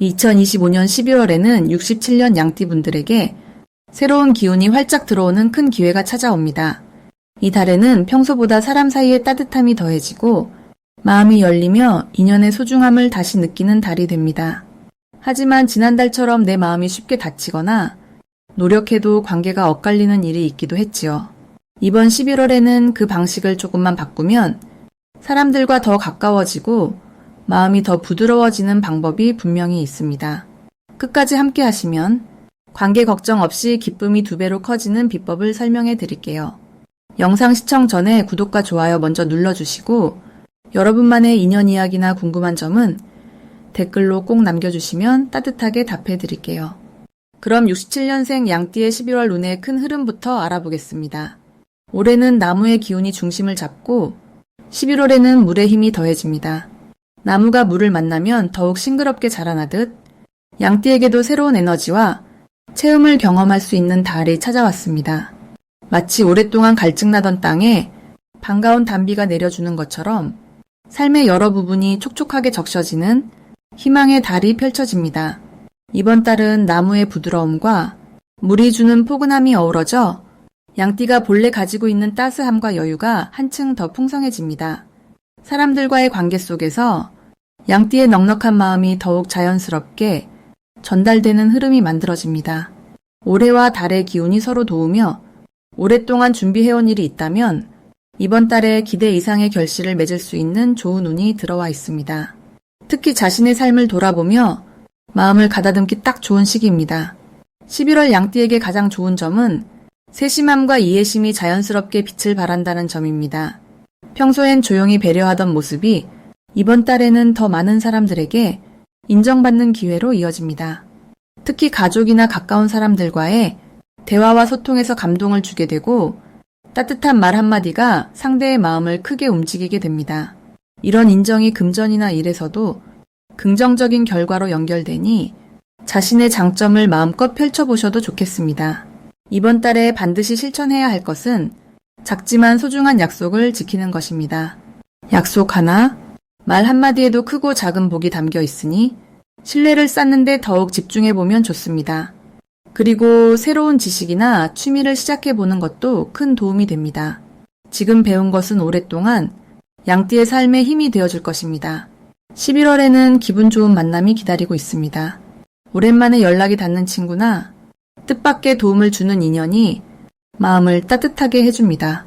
2025년 11월에는 67년 양띠분들에게 새로운 기운이 활짝 들어오는 큰 기회가 찾아옵니다. 이 달에는 평소보다 사람 사이의 따뜻함이 더해지고 마음이 열리며 인연의 소중함을 다시 느끼는 달이 됩니다. 하지만 지난달처럼 내 마음이 쉽게 다치거나 노력해도 관계가 엇갈리는 일이 있기도 했지요. 이번 11월에는 그 방식을 조금만 바꾸면 사람들과 더 가까워지고 마음이 더 부드러워지는 방법이 분명히 있습니다. 끝까지 함께 하시면 관계 걱정 없이 기쁨이 두 배로 커지는 비법을 설명해 드릴게요. 영상 시청 전에 구독과 좋아요 먼저 눌러주시고 여러분만의 인연 이야기나 궁금한 점은 댓글로 꼭 남겨주시면 따뜻하게 답해 드릴게요. 그럼 67년생 양띠의 11월 운의 큰 흐름부터 알아보겠습니다. 올해는 나무의 기운이 중심을 잡고 11월에는 물의 힘이 더해집니다. 나무가 물을 만나면 더욱 싱그럽게 자라나듯 양띠에게도 새로운 에너지와 체험을 경험할 수 있는 달이 찾아왔습니다. 마치 오랫동안 갈증나던 땅에 반가운 단비가 내려주는 것처럼 삶의 여러 부분이 촉촉하게 적셔지는 희망의 달이 펼쳐집니다. 이번 달은 나무의 부드러움과 물이 주는 포근함이 어우러져 양띠가 본래 가지고 있는 따스함과 여유가 한층 더 풍성해집니다. 사람들과의 관계 속에서 양띠의 넉넉한 마음이 더욱 자연스럽게 전달되는 흐름이 만들어집니다. 올해와 달의 기운이 서로 도우며 오랫동안 준비해온 일이 있다면 이번 달에 기대 이상의 결실을 맺을 수 있는 좋은 운이 들어와 있습니다. 특히 자신의 삶을 돌아보며 마음을 가다듬기 딱 좋은 시기입니다. 11월 양띠에게 가장 좋은 점은 세심함과 이해심이 자연스럽게 빛을 발한다는 점입니다. 평소엔 조용히 배려하던 모습이 이번 달에는 더 많은 사람들에게 인정받는 기회로 이어집니다. 특히 가족이나 가까운 사람들과의 대화와 소통에서 감동을 주게 되고 따뜻한 말 한마디가 상대의 마음을 크게 움직이게 됩니다. 이런 인정이 금전이나 일에서도 긍정적인 결과로 연결되니 자신의 장점을 마음껏 펼쳐보셔도 좋겠습니다. 이번 달에 반드시 실천해야 할 것은 작지만 소중한 약속을 지키는 것입니다. 약속 하나, 말 한마디에도 크고 작은 복이 담겨 있으니 신뢰를 쌓는데 더욱 집중해 보면 좋습니다. 그리고 새로운 지식이나 취미를 시작해 보는 것도 큰 도움이 됩니다. 지금 배운 것은 오랫동안 양띠의 삶에 힘이 되어줄 것입니다. 11월에는 기분 좋은 만남이 기다리고 있습니다. 오랜만에 연락이 닿는 친구나 뜻밖의 도움을 주는 인연이 마음을 따뜻하게 해줍니다.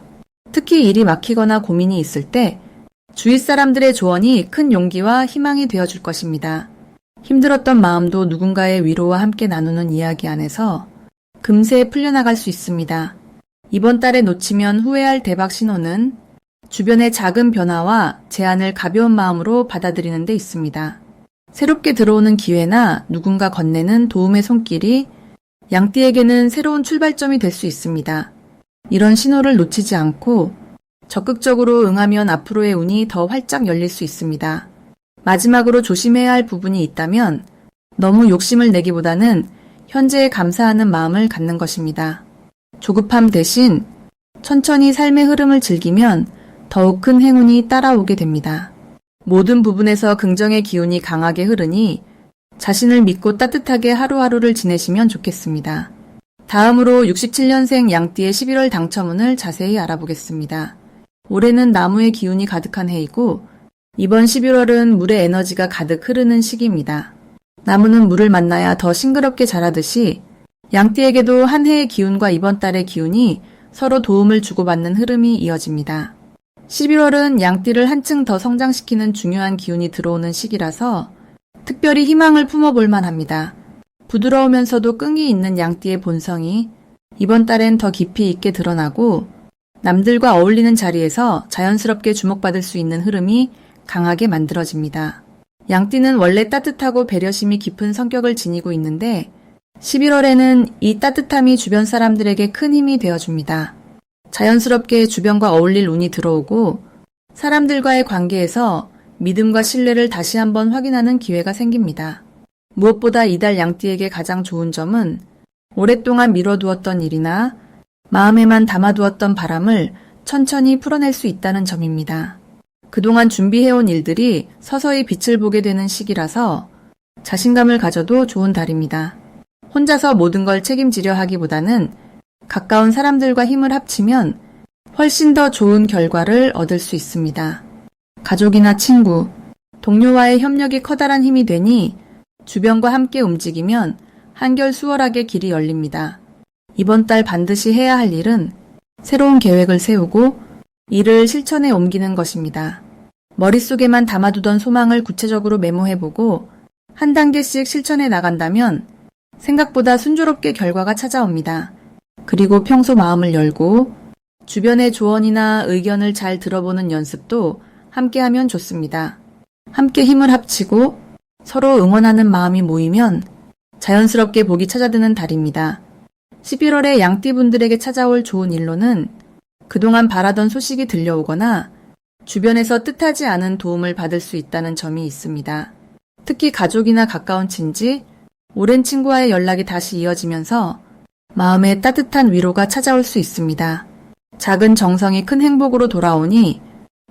특히 일이 막히거나 고민이 있을 때 주위 사람들의 조언이 큰 용기와 희망이 되어줄 것입니다. 힘들었던 마음도 누군가의 위로와 함께 나누는 이야기 안에서 금세 풀려나갈 수 있습니다. 이번 달에 놓치면 후회할 대박 신호는 주변의 작은 변화와 제안을 가벼운 마음으로 받아들이는 데 있습니다. 새롭게 들어오는 기회나 누군가 건네는 도움의 손길이 양띠에게는 새로운 출발점이 될 수 있습니다. 이런 신호를 놓치지 않고 적극적으로 응하면 앞으로의 운이 더 활짝 열릴 수 있습니다. 마지막으로 조심해야 할 부분이 있다면 너무 욕심을 내기보다는 현재에 감사하는 마음을 갖는 것입니다. 조급함 대신 천천히 삶의 흐름을 즐기면 더욱 큰 행운이 따라오게 됩니다. 모든 부분에서 긍정의 기운이 강하게 흐르니 자신을 믿고 따뜻하게 하루하루를 지내시면 좋겠습니다. 다음으로 67년생 양띠의 11월 당첨운을 자세히 알아보겠습니다. 올해는 나무의 기운이 가득한 해이고 이번 11월은 물의 에너지가 가득 흐르는 시기입니다. 나무는 물을 만나야 더 싱그럽게 자라듯이 양띠에게도 한 해의 기운과 이번 달의 기운이 서로 도움을 주고받는 흐름이 이어집니다. 11월은 양띠를 한층 더 성장시키는 중요한 기운이 들어오는 시기라서 특별히 희망을 품어볼 만합니다. 부드러우면서도 끈기 있는 양띠의 본성이 이번 달엔 더 깊이 있게 드러나고 남들과 어울리는 자리에서 자연스럽게 주목받을 수 있는 흐름이 강하게 만들어집니다. 양띠는 원래 따뜻하고 배려심이 깊은 성격을 지니고 있는데 11월에는 이 따뜻함이 주변 사람들에게 큰 힘이 되어줍니다. 자연스럽게 주변과 어울릴 운이 들어오고 사람들과의 관계에서 믿음과 신뢰를 다시 한번 확인하는 기회가 생깁니다. 무엇보다 이달 양띠에게 가장 좋은 점은 오랫동안 미뤄두었던 일이나 마음에만 담아두었던 바람을 천천히 풀어낼 수 있다는 점입니다. 그동안 준비해온 일들이 서서히 빛을 보게 되는 시기라서 자신감을 가져도 좋은 달입니다. 혼자서 모든 걸 책임지려 하기보다는 가까운 사람들과 힘을 합치면 훨씬 더 좋은 결과를 얻을 수 있습니다. 가족이나 친구, 동료와의 협력이 커다란 힘이 되니 주변과 함께 움직이면 한결 수월하게 길이 열립니다. 이번 달 반드시 해야 할 일은 새로운 계획을 세우고 이를 실천에 옮기는 것입니다. 머릿속에만 담아두던 소망을 구체적으로 메모해보고 한 단계씩 실천해 나간다면 생각보다 순조롭게 결과가 찾아옵니다. 그리고 평소 마음을 열고 주변의 조언이나 의견을 잘 들어보는 연습도 함께 하면 좋습니다. 함께 힘을 합치고 서로 응원하는 마음이 모이면 자연스럽게 복이 찾아드는 달입니다. 11월에 양띠분들에게 찾아올 좋은 일로는 그동안 바라던 소식이 들려오거나 주변에서 뜻하지 않은 도움을 받을 수 있다는 점이 있습니다. 특히 가족이나 가까운 친지, 오랜 친구와의 연락이 다시 이어지면서 마음에 따뜻한 위로가 찾아올 수 있습니다. 작은 정성이 큰 행복으로 돌아오니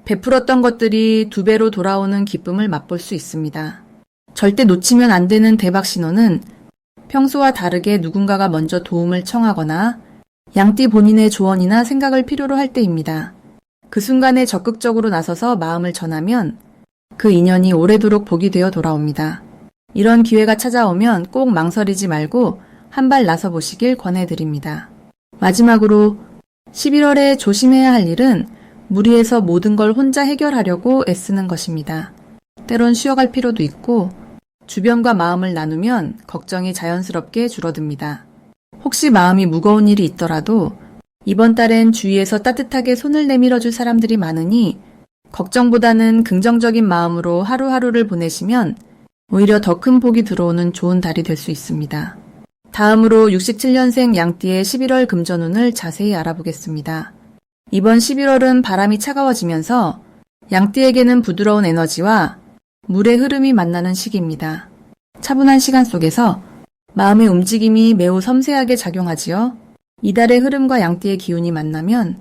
베풀었던 것들이 두 배로 돌아오는 기쁨을 맛볼 수 있습니다. 절대 놓치면 안 되는 대박 신호는 평소와 다르게 누군가가 먼저 도움을 청하거나 양띠 본인의 조언이나 생각을 필요로 할 때입니다. 그 순간에 적극적으로 나서서 마음을 전하면 그 인연이 오래도록 복이 되어 돌아옵니다. 이런 기회가 찾아오면 꼭 망설이지 말고 한 발 나서 보시길 권해드립니다. 마지막으로 11월에 조심해야 할 일은 무리해서 모든 걸 혼자 해결하려고 애쓰는 것입니다. 때론 쉬어갈 필요도 있고 주변과 마음을 나누면 걱정이 자연스럽게 줄어듭니다. 혹시 마음이 무거운 일이 있더라도 이번 달엔 주위에서 따뜻하게 손을 내밀어 줄 사람들이 많으니 걱정보다는 긍정적인 마음으로 하루하루를 보내시면 오히려 더 큰 복이 들어오는 좋은 달이 될 수 있습니다. 다음으로 67년생 양띠의 11월 금전운을 자세히 알아보겠습니다. 이번 11월은 바람이 차가워지면서 양띠에게는 부드러운 에너지와 물의 흐름이 만나는 시기입니다. 차분한 시간 속에서 마음의 움직임이 매우 섬세하게 작용하지요. 이달의 흐름과 양띠의 기운이 만나면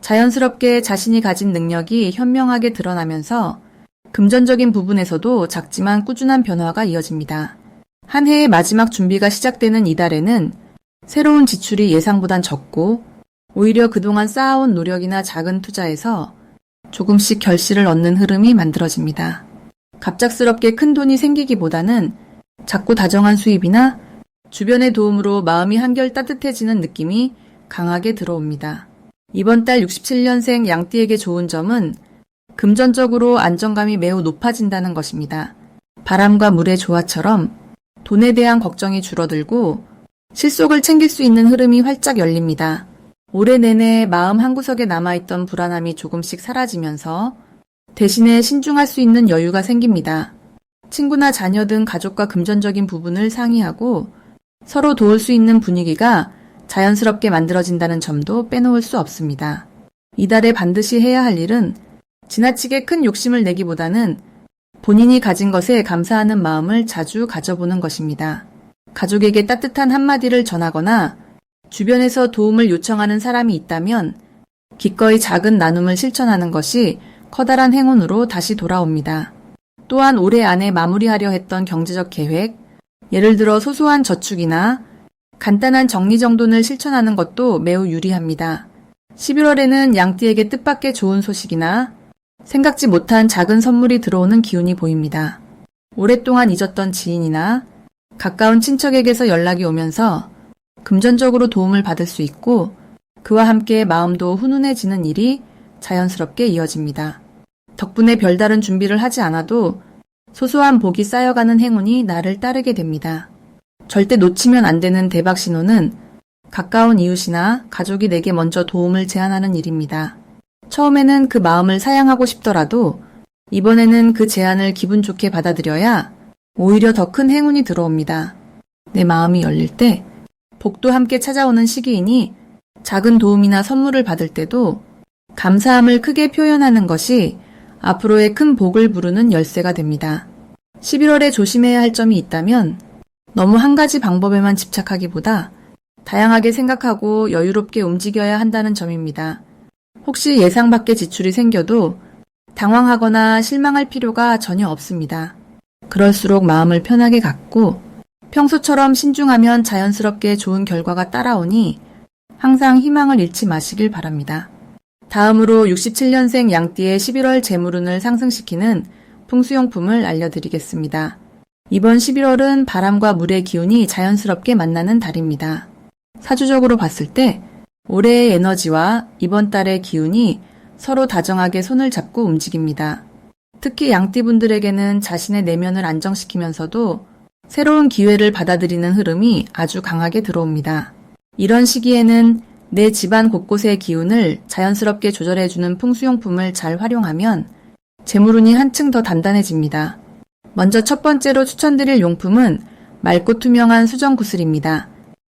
자연스럽게 자신이 가진 능력이 현명하게 드러나면서 금전적인 부분에서도 작지만 꾸준한 변화가 이어집니다. 한 해의 마지막 준비가 시작되는 이달에는 새로운 지출이 예상보단 적고 오히려 그동안 쌓아온 노력이나 작은 투자에서 조금씩 결실을 얻는 흐름이 만들어집니다. 갑작스럽게 큰 돈이 생기기보다는 작고 다정한 수입이나 주변의 도움으로 마음이 한결 따뜻해지는 느낌이 강하게 들어옵니다. 이번 달 67년생 양띠에게 좋은 점은 금전적으로 안정감이 매우 높아진다는 것입니다. 바람과 물의 조화처럼 돈에 대한 걱정이 줄어들고 실속을 챙길 수 있는 흐름이 활짝 열립니다. 올해 내내 마음 한구석에 남아있던 불안함이 조금씩 사라지면서 대신에 신중할 수 있는 여유가 생깁니다. 친구나 자녀 등 가족과 금전적인 부분을 상의하고 서로 도울 수 있는 분위기가 자연스럽게 만들어진다는 점도 빼놓을 수 없습니다. 이달에 반드시 해야 할 일은 지나치게 큰 욕심을 내기보다는 본인이 가진 것에 감사하는 마음을 자주 가져보는 것입니다. 가족에게 따뜻한 한마디를 전하거나 주변에서 도움을 요청하는 사람이 있다면 기꺼이 작은 나눔을 실천하는 것이 커다란 행운으로 다시 돌아옵니다. 또한 올해 안에 마무리하려 했던 경제적 계획, 예를 들어 소소한 저축이나 간단한 정리정돈을 실천하는 것도 매우 유리합니다. 11월에는 양띠에게 뜻밖의 좋은 소식이나 생각지 못한 작은 선물이 들어오는 기운이 보입니다. 오랫동안 잊었던 지인이나 가까운 친척에게서 연락이 오면서 금전적으로 도움을 받을 수 있고 그와 함께 마음도 훈훈해지는 일이 자연스럽게 이어집니다. 덕분에 별다른 준비를 하지 않아도 소소한 복이 쌓여가는 행운이 나를 따르게 됩니다. 절대 놓치면 안 되는 대박 신호는 가까운 이웃이나 가족이 내게 먼저 도움을 제안하는 일입니다. 처음에는 그 마음을 사양하고 싶더라도 이번에는 그 제안을 기분 좋게 받아들여야 오히려 더 큰 행운이 들어옵니다. 내 마음이 열릴 때 복도 함께 찾아오는 시기이니 작은 도움이나 선물을 받을 때도 감사함을 크게 표현하는 것이 앞으로의 큰 복을 부르는 열쇠가 됩니다. 11월에 조심해야 할 점이 있다면 너무 한 가지 방법에만 집착하기보다 다양하게 생각하고 여유롭게 움직여야 한다는 점입니다. 혹시 예상 밖의 지출이 생겨도 당황하거나 실망할 필요가 전혀 없습니다. 그럴수록 마음을 편하게 갖고 평소처럼 신중하면 자연스럽게 좋은 결과가 따라오니 항상 희망을 잃지 마시길 바랍니다. 다음으로 67년생 양띠의 11월 재물운을 상승시키는 풍수용품을 알려드리겠습니다. 이번 11월은 바람과 물의 기운이 자연스럽게 만나는 달입니다. 사주적으로 봤을 때 올해의 에너지와 이번 달의 기운이 서로 다정하게 손을 잡고 움직입니다. 특히 양띠분들에게는 자신의 내면을 안정시키면서도 새로운 기회를 받아들이는 흐름이 아주 강하게 들어옵니다. 이런 시기에는 내 집안 곳곳의 기운을 자연스럽게 조절해주는 풍수용품을 잘 활용하면 재물운이 한층 더 단단해집니다. 먼저 첫 번째로 추천드릴 용품은 맑고 투명한 수정 구슬입니다.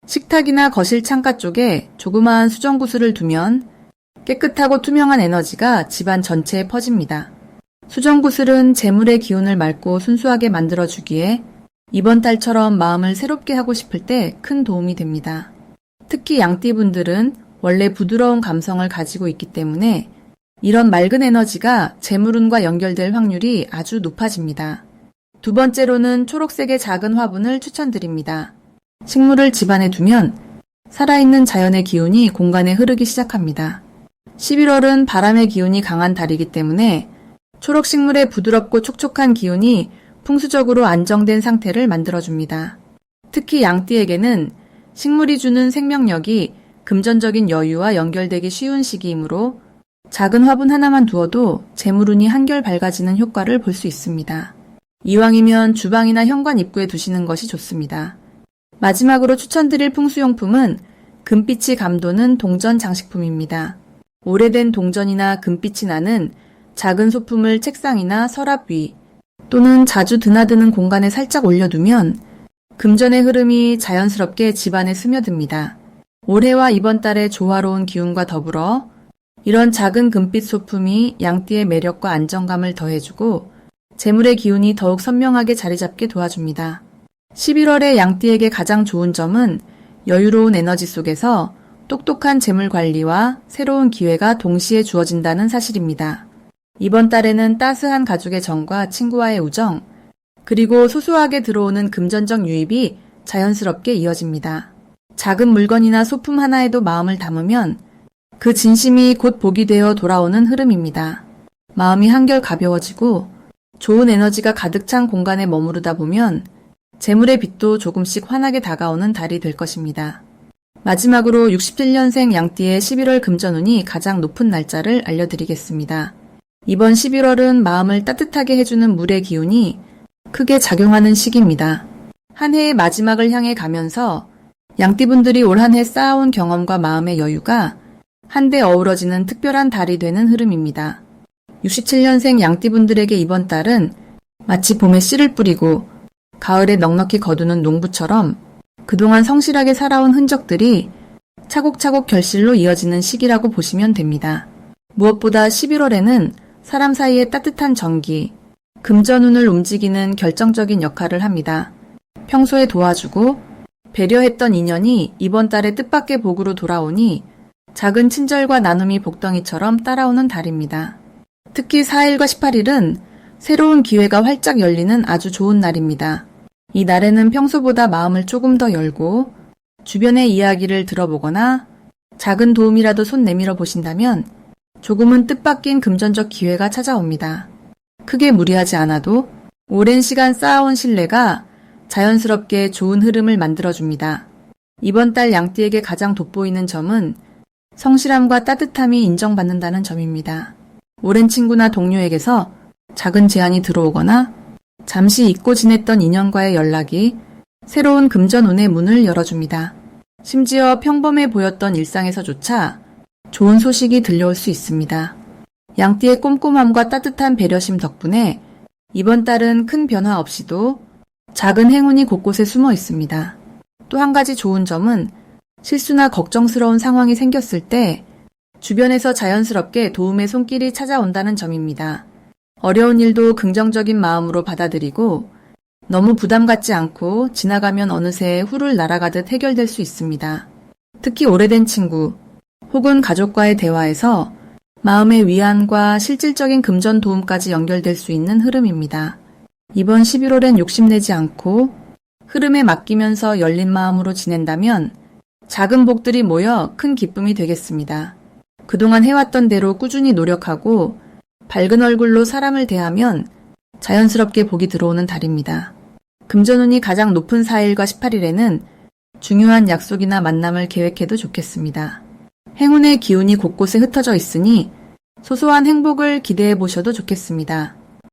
식탁이나 거실 창가 쪽에 조그마한 수정 구슬을 두면 깨끗하고 투명한 에너지가 집안 전체에 퍼집니다. 수정 구슬은 재물의 기운을 맑고 순수하게 만들어주기에 이번 달처럼 마음을 새롭게 하고 싶을 때 큰 도움이 됩니다. 특히 양띠분들은 원래 부드러운 감성을 가지고 있기 때문에 이런 맑은 에너지가 재물운과 연결될 확률이 아주 높아집니다. 두 번째로는 초록색의 작은 화분을 추천드립니다. 식물을 집안에 두면 살아있는 자연의 기운이 공간에 흐르기 시작합니다. 11월은 바람의 기운이 강한 달이기 때문에 초록 식물의 부드럽고 촉촉한 기운이 풍수적으로 안정된 상태를 만들어줍니다. 특히 양띠에게는 식물이 주는 생명력이 금전적인 여유와 연결되기 쉬운 시기이므로 작은 화분 하나만 두어도 재물운이 한결 밝아지는 효과를 볼 수 있습니다. 이왕이면 주방이나 현관 입구에 두시는 것이 좋습니다. 마지막으로 추천드릴 풍수용품은 금빛이 감도는 동전 장식품입니다. 오래된 동전이나 금빛이 나는 작은 소품을 책상이나 서랍 위 또는 자주 드나드는 공간에 살짝 올려두면 금전의 흐름이 자연스럽게 집안에 스며듭니다. 올해와 이번 달의 조화로운 기운과 더불어 이런 작은 금빛 소품이 양띠의 매력과 안정감을 더해주고 재물의 기운이 더욱 선명하게 자리 잡게 도와줍니다. 11월에 양띠에게 가장 좋은 점은 여유로운 에너지 속에서 똑똑한 재물 관리와 새로운 기회가 동시에 주어진다는 사실입니다. 이번 달에는 따스한 가족의 정과 친구와의 우정, 그리고 소소하게 들어오는 금전적 유입이 자연스럽게 이어집니다. 작은 물건이나 소품 하나에도 마음을 담으면 그 진심이 곧 복이 되어 돌아오는 흐름입니다. 마음이 한결 가벼워지고 좋은 에너지가 가득 찬 공간에 머무르다 보면 재물의 빛도 조금씩 환하게 다가오는 달이 될 것입니다. 마지막으로 67년생 양띠의 11월 금전운이 가장 높은 날짜를 알려드리겠습니다. 이번 11월은 마음을 따뜻하게 해주는 물의 기운이 크게 작용하는 시기입니다. 한 해의 마지막을 향해 가면서 양띠분들이 올 한 해 쌓아온 경험과 마음의 여유가 한데 어우러지는 특별한 달이 되는 흐름입니다. 67년생 양띠분들에게 이번 달은 마치 봄에 씨를 뿌리고 가을에 넉넉히 거두는 농부처럼 그동안 성실하게 살아온 흔적들이 차곡차곡 결실로 이어지는 시기라고 보시면 됩니다. 무엇보다 11월에는 사람 사이의 따뜻한 전기, 금전운을 움직이는 결정적인 역할을 합니다. 평소에 도와주고 배려했던 인연이 이번 달에 뜻밖의 복으로 돌아오니 작은 친절과 나눔이 복덩이처럼 따라오는 달입니다. 특히 4일과 18일은 새로운 기회가 활짝 열리는 아주 좋은 날입니다. 이 날에는 평소보다 마음을 조금 더 열고 주변의 이야기를 들어보거나 작은 도움이라도 손 내밀어 보신다면 조금은 뜻밖인 금전적 기회가 찾아옵니다. 크게 무리하지 않아도 오랜 시간 쌓아온 신뢰가 자연스럽게 좋은 흐름을 만들어줍니다. 이번 달 양띠에게 가장 돋보이는 점은 성실함과 따뜻함이 인정받는다는 점입니다. 오랜 친구나 동료에게서 작은 제안이 들어오거나 잠시 잊고 지냈던 인연과의 연락이 새로운 금전운의 문을 열어줍니다. 심지어 평범해 보였던 일상에서조차 좋은 소식이 들려올 수 있습니다. 양띠의 꼼꼼함과 따뜻한 배려심 덕분에 이번 달은 큰 변화 없이도 작은 행운이 곳곳에 숨어 있습니다. 또 한 가지 좋은 점은 실수나 걱정스러운 상황이 생겼을 때 주변에서 자연스럽게 도움의 손길이 찾아온다는 점입니다. 어려운 일도 긍정적인 마음으로 받아들이고 너무 부담 갖지 않고 지나가면 어느새 후를 날아가듯 해결될 수 있습니다. 특히 오래된 친구 혹은 가족과의 대화에서 마음의 위안과 실질적인 금전 도움까지 연결될 수 있는 흐름입니다. 이번 11월엔 욕심내지 않고 흐름에 맡기면서 열린 마음으로 지낸다면 작은 복들이 모여 큰 기쁨이 되겠습니다. 그동안 해왔던 대로 꾸준히 노력하고 밝은 얼굴로 사람을 대하면 자연스럽게 복이 들어오는 달입니다. 금전운이 가장 높은 4일과 18일에는 중요한 약속이나 만남을 계획해도 좋겠습니다. 행운의 기운이 곳곳에 흩어져 있으니 소소한 행복을 기대해 보셔도 좋겠습니다.